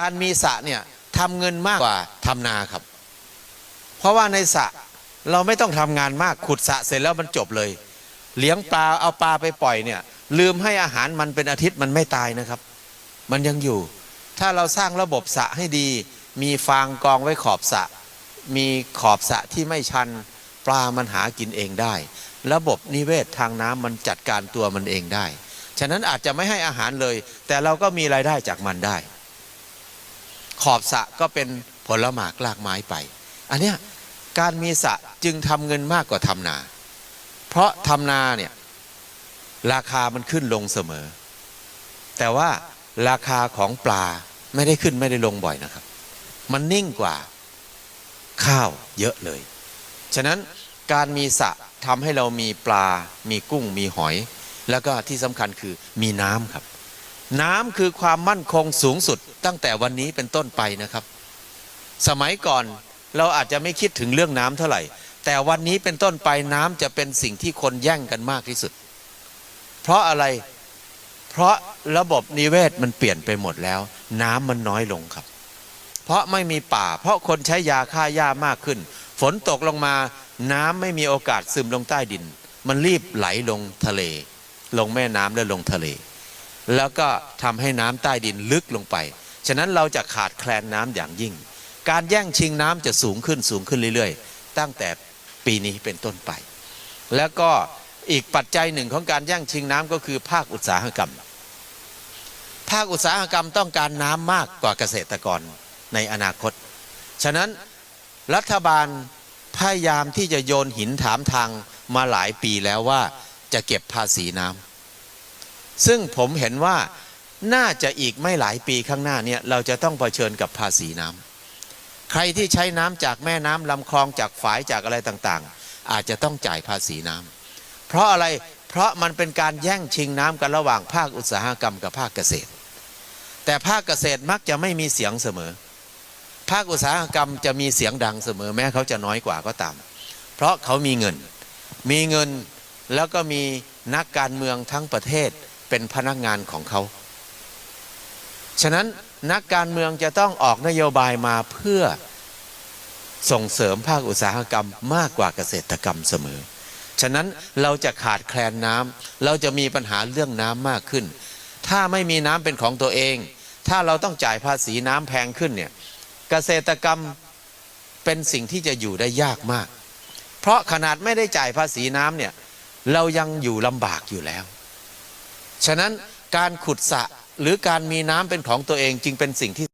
การมีสระเนี่ยทำเงินมากกว่าทำนาครับ เพราะว่าในสระเราไม่ต้องทำงานมากขุดสระเสร็จแล้วมันจบเลย เลี้ยงปลาเอาปลาไปปล่อยเนี่ย ลืมให้อาหารมันเป็นอาทิตย์มันไม่ตายนะครับ มันยังอยู่ ถ้าเราสร้างระบบสระให้ดี มีฟางกองไว้ขอบสระมีขอบสระที่ไม่ชัน ปลามันหากินเองได้ ระบบนิเวศทางน้ำมันจัดการตัวมันเองได้ ฉะนั้นอาจจะไม่ให้อาหารเลย แต่เราก็มีรายได้จากมันได้ ขอบสะก็เป็นผลหมากลากไม้ไป อันเนี้ยการมีสะจึงทำเงินมากกว่าทำนา เพราะทำนาเนี่ยราคามันขึ้นลงเสมอ แต่ว่าราคาของปลาไม่ได้ขึ้นไม่ได้ลงบ่อยนะครับ มันนิ่งกว่าข้าวเยอะเลย ฉะนั้นการมีสะทำให้เรามีปลา มีกุ้ง มีหอย แล้วก็ที่สำคัญคือมีน้ำครับ น้ำคือความมั่นคงสูงสุดตั้งแต่วันนี้เป็นต้นไปนะครับ สมัยก่อนเราอาจจะไม่คิดถึงเรื่องน้ำเท่าไหร่ แต่วันนี้เป็นต้นไปน้ำจะเป็นสิ่งที่คนแย่งกันมากที่สุด เพราะอะไรเพราะระบบนิเวศมันเปลี่ยนไปหมดแล้ว น้ำมันน้อยลงครับ เพราะไม่มีป่า เพราะคนใช้ยาฆ่าหญ้ามากขึ้น ฝนตกลงมาน้ำไม่มีโอกาสซึมลงใต้ดิน มันรีบไหลลงทะเล ลงแม่น้ำและลงทะเล แล้วก็ทำให้น้ำใต้ดินลึกลงไป ฉะนั้นเราจะขาดแคลนน้ำอย่างยิ่ง การแย่งชิงน้ำจะสูงขึ้นสูงขึ้นเรื่อยๆ ตั้งแต่ปีนี้เป็นต้นไป แล้วก็อีกปัจจัยหนึ่งของการแย่งชิงน้ำก็คือภาคอุตสาหกรรม ภาคอุตสาหกรรมต้องการน้ำมากกว่าเกษตรกรในอนาคต ฉะนั้นรัฐบาลพยายามที่จะโยนหินถามทางมาหลายปีแล้วว่าจะเก็บภาษีน้ำ ซึ่งผมเห็นว่าน่าจะอีกไม่หลายปีข้างหน้าเนี่ยเราจะต้องเผชิญกับภาษีน้ำใครที่ใช้น้ำจากแม่น้ำลำคลองจากฝายจากอะไรต่างๆ อาจจะต้องจ่ายภาษีน้ำเพราะอะไรเพราะมันเป็นการแย่งชิงน้ำกันระหว่างภาคอุตสาหกรรมกับภาคเกษตร แต่ภาคเกษตรมักจะไม่มีเสียงเสมอ ภาคอุตสาหกรรมจะมีเสียงดังเสมอแม้เขาจะน้อยกว่าก็ตาม เพราะเขามีเงิน มีเงินแล้วก็มีนักการเมืองทั้งประเทศ เป็นพนักงานของเขา ฉะนั้นนักการเมืองจะต้องออกนโยบายมาเพื่อส่งเสริมภาคอุตสาหกรรมมากกว่าเกษตรกรรมเสมอ ฉะนั้นเราจะขาดแคลนน้ำเราจะมีปัญหาเรื่องน้ำมากขึ้น ถ้าไม่มีน้ำเป็นของตัวเอง ถ้าเราต้องจ่ายภาษีน้ำแพงขึ้นเนี่ยเกษตรกรรมเป็นสิ่งที่จะอยู่ได้ยากมาก เพราะขนาดไม่ได้จ่ายภาษีน้ำเนี่ยเรายังอยู่ลำบากอยู่แล้ว ฉะนั้นการขุดสระหรือการมีน้ำเป็นของตัวเองจึงเป็นสิ่งที่